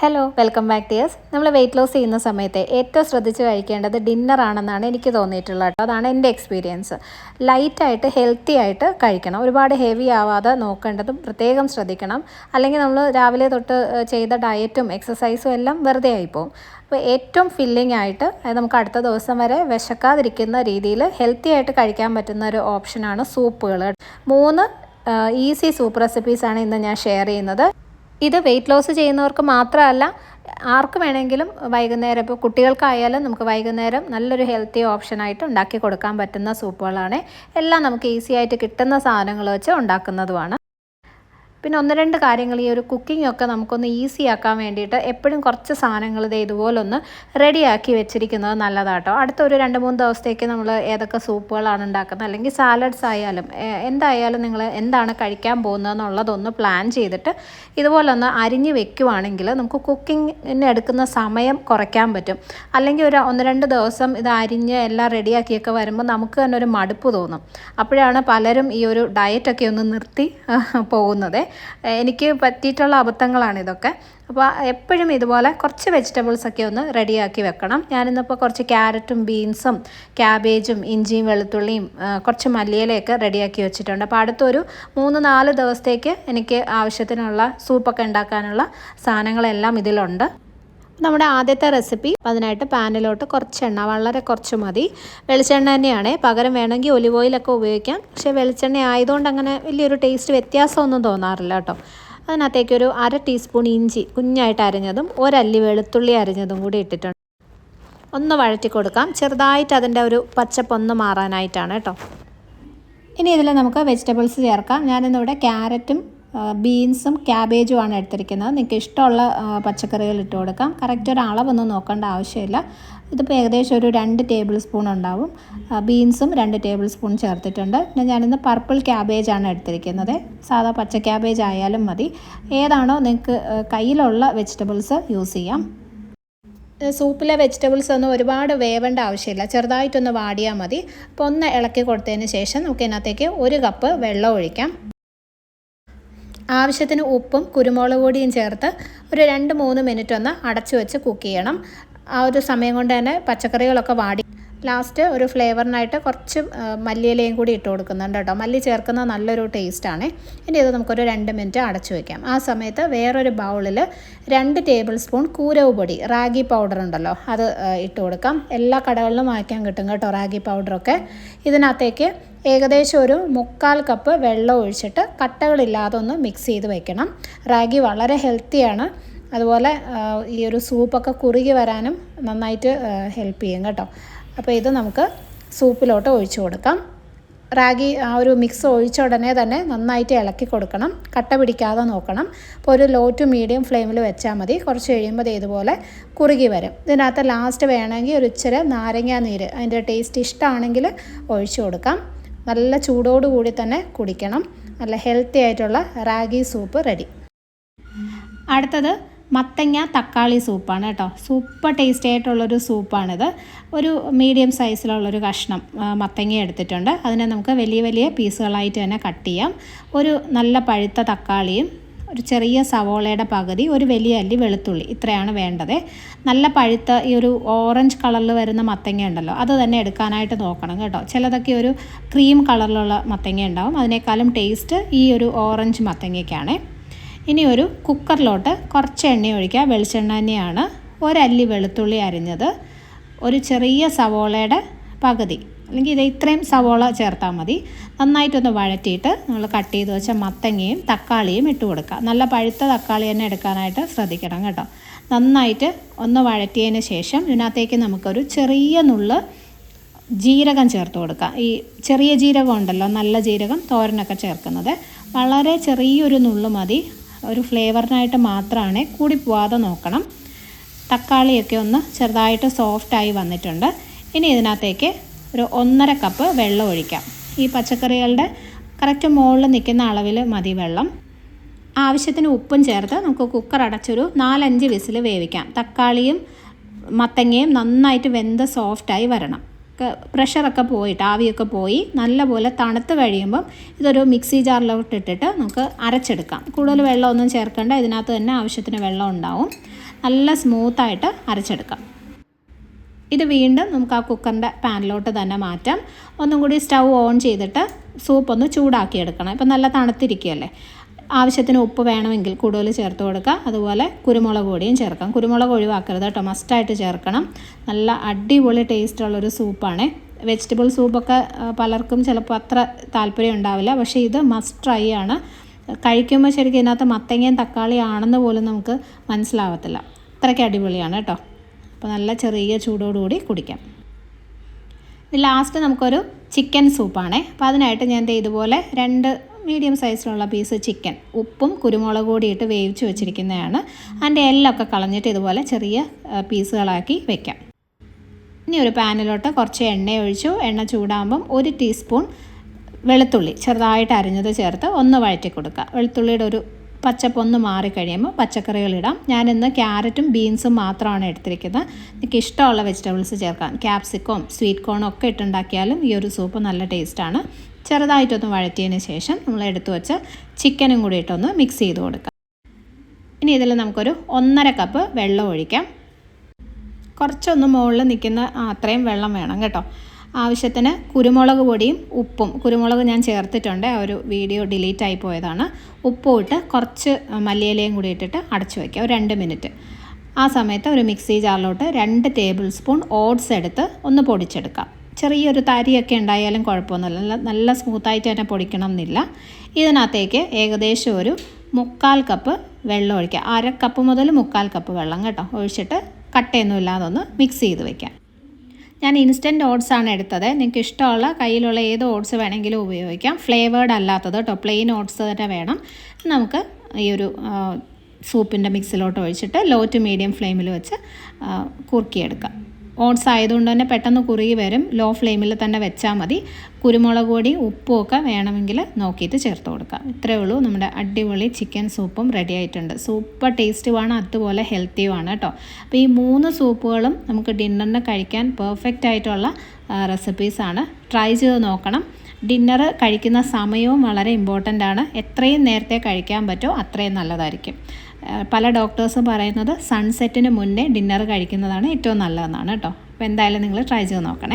Hello welcome back dears നമ്മൾ weight loss ചെയ്യുന്ന സമയത്ത് ഏറ്റവും ശ്രദ്ധിച്ച് കഴിക്കേണ്ടത് ഡിന്നർ ആണെന്നാണ് എനിക്ക് തോന്നിയിട്ടുള്ളത്. കേട്ടോ അതാണ് എന്റെ എക്സ്പീരിയൻസ് ലൈറ്റായിട്ട് ഹെൽത്തി ആയിട്ട് കഴിക്കണം. ഒരുപാട് ഹെവി ആവാതെ നോക്കേണ്ടതും പ്രത്യേകം ശ്രദ്ധിക്കണം. അല്ലെങ്കിൽ നമ്മൾ രാവിലെ തൊട്ട് ചെയ്ത ഡയറ്റും എക്സസൈസും എല്ലാം വെറുതെ ആയിപ്പോവും. അപ്പോൾ ഏറ്റവും ഫില്ലിംഗ് ആയിട്ട് നമുക്ക് അടുത്ത ദിവസം വരെ വിശക്കാതിരിക്കുന്ന രീതിയിൽ ഹെൽത്തി ആയിട്ട് കഴിക്കാൻ പറ്റുന്ന ഒരു ഓപ്ഷനാണ് സൂപ്പുകൾ മൂന്ന് ഈസി സൂപ്പ് റെസിപ്പീസാണ് ഇന്ന് ഞാൻ ഷെയർ ചെയ്യുന്നത്. ഇത് വെയിറ്റ് ലോസ് ചെയ്യുന്നവർക്ക് മാത്രമല്ല ആർക്ക് വേണമെങ്കിലും വൈകുന്നേരം ഇപ്പോൾ കുട്ടികൾക്കായാലും നമുക്ക് വൈകുന്നേരം നല്ലൊരു ഹെൽത്തി ഓപ്ഷനായിട്ട് ഉണ്ടാക്കി കൊടുക്കാൻ പറ്റുന്ന സൂപ്പുകളാണ് എല്ലാം നമുക്ക് ഈസി ആയിട്ട് കിട്ടുന്ന സാധനങ്ങൾ വെച്ച് ഉണ്ടാക്കുന്നതുമാണ്. പിന്നെ ഒന്ന് രണ്ട് കാര്യങ്ങൾ ഈ ഒരു കുക്കിംഗ് ഒക്കെ നമുക്കൊന്ന് ഈസി ആക്കാൻ വേണ്ടിയിട്ട് എപ്പോഴും കുറച്ച് സാധനങ്ങൾ ഇത് ഇതുപോലൊന്ന് റെഡിയാക്കി വെച്ചിരിക്കുന്നത് നല്ലതാട്ടോ. അടുത്ത ഒരു രണ്ട് മൂന്ന് ദിവസത്തേക്ക് നമ്മൾ ഏതൊക്കെ സൂപ്പുകളാണ് ഉണ്ടാക്കുന്നത് അല്ലെങ്കിൽ സാലഡ്സ് ആയാലും എന്തായാലും നിങ്ങൾ എന്താണ് കഴിക്കാൻ പോകുന്നത് എന്നുള്ളതൊന്ന് പ്ലാൻ ചെയ്തിട്ട് ഇതുപോലൊന്ന് അരിഞ്ഞ് വെക്കുവാണെങ്കിൽ നമുക്ക് കുക്കിങ്ങിന് എടുക്കുന്ന സമയം കുറയ്ക്കാൻ പറ്റും. അല്ലെങ്കിൽ ഒരു ഒന്ന് രണ്ട് ദിവസം ഇത് അരിഞ്ഞ് എല്ലാം റെഡിയാക്കിയൊക്കെ വരുമ്പോൾ നമുക്ക് തന്നെ ഒരു മടുപ്പ് തോന്നും. അപ്പോഴാണ് പലരും ഈ ഒരു ഡയറ്റൊക്കെ ഒന്ന് നിർത്തി പോകുന്നത്. എനിക്ക് പറ്റിയിട്ടുള്ള അബദ്ധങ്ങളാണ് ഇതൊക്കെ. അപ്പോൾ എപ്പോഴും ഇതുപോലെ കുറച്ച് വെജിറ്റബിൾസൊക്കെ ഒന്ന് റെഡിയാക്കി വെക്കണം. ഞാനിന്നിപ്പോൾ കുറച്ച് ക്യാരറ്റും ബീൻസും ക്യാബേജും ഇഞ്ചിയും വെളുത്തുള്ളിയും കുറച്ച് മല്ലിയിലയൊക്കെ റെഡിയാക്കി വെച്ചിട്ടുണ്ട്. അപ്പോൾ അടുത്തൊരു മൂന്ന് നാല് ദിവസത്തേക്ക് എനിക്ക് ആവശ്യത്തിനുള്ള സൂപ്പൊക്കെ ഉണ്ടാക്കാനുള്ള സാധനങ്ങളെല്ലാം ഇതിലുണ്ട്. നമ്മുടെ ആദ്യത്തെ റെസിപ്പി അതിനായിട്ട് പാനിലോട്ട് കുറച്ച് എണ്ണ വളരെ കുറച്ച് മതി. വെളിച്ചെണ്ണ തന്നെയാണ്. പകരം വേണമെങ്കിൽ ഒലിവ് ഓയിലൊക്കെ ഉപയോഗിക്കാം. പക്ഷേ വെളിച്ചെണ്ണ ആയതുകൊണ്ട് അങ്ങനെ വലിയൊരു ടേസ്റ്റ് വ്യത്യാസമൊന്നും തോന്നാറില്ല കേട്ടോ. അതിനകത്തേക്ക് ഒരു അര ടീസ്പൂൺ ഇഞ്ചി കുഞ്ഞായിട്ട് അരിഞ്ഞതും ഒരല്ലി വെളുത്തുള്ളി അരിഞ്ഞതും കൂടി ഇട്ടിട്ടുണ്ട്. ഒന്ന് വഴറ്റി കൊടുക്കാം. ചെറുതായിട്ട് അതിന്റെ ഒരു പച്ചപ്പൊന്ന് മാറാനായിട്ടാണ് കേട്ടോ. ഇനി ഇതിൽ നമുക്ക് വെജിറ്റബിൾസ് ചേർക്കാം. ഞാനിന്നിവിടെ ക്യാരറ്റും ബീൻസും ക്യാബേജും ആണ് എടുത്തിരിക്കുന്നത്. നിങ്ങൾക്ക് ഇഷ്ടമുള്ള പച്ചക്കറികൾ ഇട്ട് കൊടുക്കാം. കറക്റ്റ് ഒരു അളവൊന്നും നോക്കേണ്ട ആവശ്യമില്ല. ഇതിപ്പോൾ ഏകദേശം ഒരു രണ്ട് ടേബിൾ സ്പൂൺ ഉണ്ടാവും. ബീൻസും രണ്ട് ടേബിൾ സ്പൂൺ ചേർത്തിട്ടുണ്ട്. പിന്നെ ഞാനിന്ന് പർപ്പിൾ ക്യാബേജ് ആണ് എടുത്തിരിക്കുന്നത്. സാധാ പച്ച ക്യാബേജ് ആയാലും മതി. ഏതാണോ നിങ്ങൾക്ക് കയ്യിലുള്ള വെജിറ്റബിൾസ് യൂസ് ചെയ്യാം. സൂപ്പിലെ വെജിറ്റബിൾസ് ഒന്നും ഒരുപാട് വേവേണ്ട ആവശ്യമില്ല. ചെറുതായിട്ടൊന്ന് വാടിയാൽ മതി. അപ്പോൾ ഒന്ന് ഇളക്കി കൊടുത്തതിന് ശേഷം നമുക്ക് ഇതിനകത്തേക്ക് ഒരു കപ്പ് വെള്ളം ഒഴിക്കാം. ആവശ്യത്തിന് ഉപ്പും കുരുമുളക് പൊടിയും ചേർത്ത് ഒരു രണ്ട് മൂന്ന് മിനിറ്റ് ഒന്ന് അടച്ചു വെച്ച് കുക്ക് ചെയ്യണം. ആ ഒരു സമയം കൊണ്ട് തന്നെ പച്ചക്കറികളൊക്കെ വാടി ലാസ്റ്റ് ഒരു ഫ്ലേവറിനായിട്ട് കുറച്ച് മല്ലിയിലയും കൂടി ഇട്ട് കൊടുക്കുന്നുണ്ട് കേട്ടോ. മല്ലി ചേർക്കുന്ന നല്ലൊരു ടേസ്റ്റാണ്. ഇനി ഇത് നമുക്കൊരു രണ്ട് മിനിറ്റ് അടച്ചു വയ്ക്കാം ആ സമയത്ത് വേറൊരു ബൗളിൽ രണ്ട് ടേബിൾ സ്പൂൺ കൂരവ് പൊടി റാഗി പൗഡർ ഉണ്ടല്ലോ അത് ഇട്ട് കൊടുക്കാം. എല്ലാ കടകളിലും വാങ്ങിക്കാൻ കിട്ടും കേട്ടോ റാഗി പൗഡറൊക്കെ. ഇതിനകത്തേക്ക് ഏകദേശം ഒരു മുക്കാൽ കപ്പ് വെള്ളം ഒഴിച്ചിട്ട് കട്ടകളില്ലാതെ ഒന്ന് മിക്സ് ചെയ്ത് വെക്കണം. റാഗി വളരെ ഹെൽത്തിയാണ്. അതുപോലെ ഈ ഒരു സൂപ്പൊക്കെ കുറുകി വരാനും നന്നായിട്ട് ഹെൽപ്പ് ചെയ്യും കേട്ടോ. അപ്പോൾ ഇത് നമുക്ക് സൂപ്പിലോട്ട് ഒഴിച്ചു കൊടുക്കാം. റാഗി ആ ഒരു മിക്സ് ഒഴിച്ച ഉടനെ തന്നെ നന്നായിട്ട് ഇളക്കി കൊടുക്കണം. കട്ട പിടിക്കാതെ നോക്കണം. അപ്പോൾ ഒരു ലോ ടു മീഡിയം ഫ്ലെയിമിൽ വെച്ചാൽ മതി. കുറച്ച് കഴിയുമ്പോൾ ഇതുപോലെ കുറുകി വരും. ഇതിനകത്ത് ലാസ്റ്റ് വേണമെങ്കിൽ ഒരു ഇച്ചിരി നാരങ്ങാ നീര് അതിന്റെ ടേസ്റ്റ് ഇഷ്ടമാണെങ്കിൽ ഒഴിച്ചു കൊടുക്കാം. നല്ല ചൂടോടുകൂടി തന്നെ കുടിക്കണം. നല്ല ഹെൽത്തി ആയിട്ടുള്ള റാഗി സൂപ്പ് റെഡി അടുത്തത് മത്തങ്ങ തക്കാളി സൂപ്പാണ് കേട്ടോ. സൂപ്പർ ടേസ്റ്റി ആയിട്ടുള്ളൊരു സൂപ്പാണിത്. ഒരു മീഡിയം സൈസിലുള്ളൊരു കഷ്ണം മത്തങ്ങ എടുത്തിട്ടുണ്ട്. അതിനെ നമുക്ക് വലിയ വലിയ പീസുകളായിട്ട് തന്നെ കട്ട് ചെയ്യാം. ഒരു നല്ല പഴുത്ത തക്കാളിയും ഒരു ചെറിയ സവോളയുടെ പകുതി ഒരു വലിയ അല്ലി വെളുത്തുള്ളി ഇത്രയാണ് വേണ്ടത്. നല്ല പഴുത്ത ഈ ഒരു ഓറഞ്ച് കളറിൽ വരുന്ന മത്തങ്ങ ഉണ്ടല്ലോ അത് തന്നെ എടുക്കാനായിട്ട് നോക്കണം കേട്ടോ. ചിലതൊക്കെ ഒരു ക്രീം കളറിലുള്ള മത്തങ്ങ ഉണ്ടാവും. അതിനേക്കാളും ടേസ്റ്റ് ഈ ഒരു ഓറഞ്ച് മത്തങ്ങയ്ക്കാണ്. ഇനി ഒരു കുക്കറിലോട്ട് കുറച്ച് എണ്ണ ഒഴിക്കുക. വെളിച്ചെണ്ണ തന്നെയാണ്. ഒരല്ലി വെളുത്തുള്ളി അരിഞ്ഞത്. ഒരു ചെറിയ സവോളയുടെ പകുതി. അല്ലെങ്കിൽ ഇത് ഇത്രയും സവോള ചേർത്താൽ മതി. നന്നായിട്ടൊന്ന് വഴറ്റിയിട്ട് നമ്മൾ കട്ട് ചെയ്ത് വെച്ച മത്തങ്ങയും തക്കാളിയും ഇട്ട് കൊടുക്കുക. നല്ല പഴുത്ത തക്കാളി തന്നെ എടുക്കാനായിട്ട് ശ്രദ്ധിക്കണം കേട്ടോ. നന്നായിട്ട് ഒന്ന് വഴറ്റിയതിന് ശേഷം ഇതിനകത്തേക്ക് നമുക്കൊരു ചെറിയ നുള്ള് ജീരകം ചേർത്ത് കൊടുക്കുക. ഈ ചെറിയ ജീരകം ഉണ്ടല്ലോ നല്ല ജീരകം തോരനൊക്കെ ചേർക്കുന്നത്. വളരെ ചെറിയൊരു നുള്ളു മതി. ഒരു ഫ്ലേവറിനായിട്ട് മാത്രമാണ് കൂടി പോവാതെ നോക്കണം. തക്കാളിയൊക്കെ ഒന്ന് ചെറുതായിട്ട് സോഫ്റ്റായി വന്നിട്ടുണ്ട്. ഇനി ഇതിനകത്തേക്ക് ഒരു ഒന്നര കപ്പ് വെള്ളം ഒഴിക്കാം. ഈ പച്ചക്കറികളുടെ കറക്റ്റ് മുകളിൽ നിൽക്കുന്ന അളവിൽ മതി വെള്ളം. ആവശ്യത്തിന് ഉപ്പും ചേർത്ത് നമുക്ക് കുക്കർ അടച്ചൊരു നാലഞ്ച് വിസിൽ വേവിക്കാം. തക്കാളിയും മത്തങ്ങയും നന്നായിട്ട് വെന്ത് സോഫ്റ്റായി വരണം. പ്രഷറൊക്കെ പോയിട്ട് ആവിയൊക്കെ പോയി നല്ലപോലെ തണുത്ത് കഴിയുമ്പം ഇതൊരു മിക്സി ജാറിലോട്ട് ഇട്ടിട്ട് നമുക്ക് അരച്ചെടുക്കാം. കൂടുതൽ വെള്ളമൊന്നും ചേർക്കേണ്ട ഇതിനകത്ത് തന്നെ ആവശ്യത്തിന് വെള്ളം ഉണ്ടാവും. നല്ല സ്മൂത്തായിട്ട് അരച്ചെടുക്കാം. ഇത് വീണ്ടും നമുക്ക് ആ കുക്കറിന്റെ പാനിലോട്ട് തന്നെ മാറ്റാം. ഒന്നും കൂടി സ്റ്റൗ ഓൺ ചെയ്തിട്ട് സൂപ്പ് ഒന്ന് ചൂടാക്കി എടുക്കണം ഇപ്പം നല്ല തണുത്തിരിക്കുകയല്ലേ? ആവശ്യത്തിന് ഉപ്പ് വേണമെങ്കിൽ കൂടുതൽ ചേർത്ത് കൊടുക്കുക. അതുപോലെ കുരുമുളക് പൊടിയും ചേർക്കാം. കുരുമുളക് ഒഴിവാക്കരുത് കേട്ടോ. മസ്റ്റായിട്ട് ചേർക്കണം. നല്ല അടിപൊളി ടേസ്റ്റുള്ളൊരു സൂപ്പാണ് വെജിറ്റബിൾ സൂപ്പൊക്കെ പലർക്കും ചിലപ്പോൾ അത്ര താല്പര്യം ഉണ്ടാവില്ല. പക്ഷേ ഇത് മസ്റ്റ് ട്രൈ ആണ്. കഴിക്കുമ്പോൾ ശരിക്കും ഇതിനകത്ത് മത്തങ്ങയും തക്കാളി ആണെന്ന് പോലും നമുക്ക് മനസ്സിലാവത്തില്ല. അത്രയ്ക്ക് അടിപൊളിയാണ് കേട്ടോ. അപ്പോൾ നല്ല ചെറിയ ചൂടോടുകൂടി കുടിക്കാം. ലാസ്റ്റ് നമുക്കൊരു ചിക്കൻ സൂപ്പാണേ അപ്പോൾ അതിനായിട്ട് ഞാൻ ഇതുപോലെ രണ്ട് മീഡിയം സൈസിലുള്ള പീസ് ചിക്കൻ ഉപ്പും കുരുമുളക് ഇട്ട് വേവിച്ച് വെച്ചിരിക്കുന്നതാണ്. അതിന്റെ എല്ലൊക്കെ കളഞ്ഞിട്ട് ഇതുപോലെ ചെറിയ പീസുകളാക്കി വെക്കാം. ഇനി ഒരു പാനിലോട്ട് കുറച്ച് എണ്ണ ഒഴിച്ചു. എണ്ണ ചൂടാകുമ്പം ഒരു ടീസ്പൂൺ വെളുത്തുള്ളി ചെറുതായിട്ട് അരിഞ്ഞത് ചേർത്ത് ഒന്ന് വഴറ്റി കൊടുക്കുക. വെളുത്തുള്ളിയുടെ ഒരു പച്ചപ്പ് ഒന്ന് മാറിക്കഴിയുമ്പോൾ പച്ചക്കറികളിടാം ഞാനിന്ന് ക്യാരറ്റും ബീൻസും മാത്രമാണ് എടുത്തിരിക്കുന്നത്. നിങ്ങൾക്ക് ഇഷ്ടമുള്ള വെജിറ്റബിൾസ് ചേർക്കാം. ക്യാപ്സിക്കോം സ്വീറ്റ് കോണും ഒക്കെ ഇട്ടുണ്ടാക്കിയാലും ഈ ഒരു സൂപ്പ് നല്ല ടേസ്റ്റാണ്. ചെറുതായിട്ടൊന്ന് വഴറ്റിയതിന് ശേഷം നമ്മൾ എടുത്തു വെച്ച ചിക്കനും കൂടി ഇട്ടൊന്ന് മിക്സ് ചെയ്ത് കൊടുക്കാം. ഇനി ഇതിൽ നമുക്കൊരു ഒന്നര കപ്പ് വെള്ളം ഒഴിക്കാം. കുറച്ചൊന്ന് മുകളിൽ നിൽക്കുന്ന അത്രയും വെള്ളം വേണം കേട്ടോ. ആവശ്യത്തിന് കുരുമുളക് പൊടിയും ഉപ്പും. കുരുമുളക് ഞാൻ ചേർത്തിട്ടുണ്ട്. ആ ഒരു വീഡിയോ ഡിലീറ്റ് ആയി പോയതാണ്. ഉപ്പും ഇട്ട് കുറച്ച് മല്ലിയിലയും കൂടി ഇട്ടിട്ട് അടച്ചു വയ്ക്കുക ഒരു രണ്ട് മിനിറ്റ്. ആ സമയത്ത് ഒരു മിക്സി ജാറിലോട്ട് രണ്ട് ടേബിൾ സ്പൂൺ ഓട്സ് എടുത്ത് ഒന്ന് പൊടിച്ചെടുക്കാം. ചെറിയൊരു തരിയൊക്കെ ഉണ്ടായാലും കുഴപ്പമൊന്നുമില്ല. നല്ല നല്ല സ്മൂത്തായിട്ട് തന്നെ പൊടിക്കണം എന്നില്ല ഇതിനകത്തേക്ക് ഏകദേശം ഒരു മുക്കാൽ കപ്പ് വെള്ളം ഒഴിക്കുക അര കപ്പ് മുതൽ മുക്കാൽ കപ്പ് വെള്ളം കേട്ടോ. ഒഴിച്ചിട്ട് കട്ടയൊന്നും ഇല്ലാതെ ഒന്ന് മിക്സ് ചെയ്ത് വെക്കാം. ഞാൻ ഇൻസ്റ്റന്റ് ഓട്സ് ആണ് എടുത്തത്. നിങ്ങൾക്ക് ഇഷ്ടമുള്ള കയ്യിലുള്ള ഏത് ഓട്സ് വേണമെങ്കിലും ഉപയോഗിക്കാം. ഫ്ലേവേർഡ് അല്ലാത്തത് കേട്ടോ പ്ലെയിൻ ഓട്സ് തന്നെ വേണം. നമുക്ക് ഈ ഒരു സൂപ്പിന്റെ മിക്സിലോട്ട് ഒഴിച്ചിട്ട് ലോ ടു മീഡിയം ഫ്ലെയിമിൽ വെച്ച് കുറുക്കിയെടുക്കാം. ഓട്സ് ആയതുകൊണ്ട് തന്നെ പെട്ടെന്ന് കുറുകി വരും. ലോ ഫ്ലെയിമിൽ തന്നെ വെച്ചാൽ മതി. കുരുമുളക് പൊടി ഉപ്പും ഒക്കെ വേണമെങ്കിൽ നോക്കിയിട്ട് ചേർത്ത് കൊടുക്കാം. ഇത്രയേ ഉള്ളൂ. നമ്മുടെ അടിപൊളി ചിക്കൻ സൂപ്പും റെഡി ആയിട്ടുണ്ട്. സൂപ്പർ ടേസ്റ്റുമാണ് അതുപോലെ ഹെൽത്തിയുമാണ് കേട്ടോ. അപ്പോൾ ഈ മൂന്ന് സൂപ്പുകളും നമുക്ക് ഡിന്നറിന് കഴിക്കാൻ പെർഫെക്റ്റ് ആയിട്ടുള്ള റെസിപ്പീസാണ് ട്രൈ ചെയ്ത് നോക്കണം. ഡിന്നർ കഴിക്കുന്ന സമയവും വളരെ ഇമ്പോർട്ടന്റ് ആണ്. എത്രയും നേരത്തെ കഴിക്കാൻ പറ്റുമോ അത്രയും നല്ലതായിരിക്കും. പല ഡോക്ടേഴ്സും പറയുന്നത് സൺസെറ്റിന് മുന്നേ ഡിന്നർ കഴിക്കുന്നതാണ് ഏറ്റവും നല്ലതെന്നാണ് കേട്ടോ. അപ്പോൾ എന്തായാലും നിങ്ങൾ ട്രൈ ചെയ്ത് നോക്കണേ.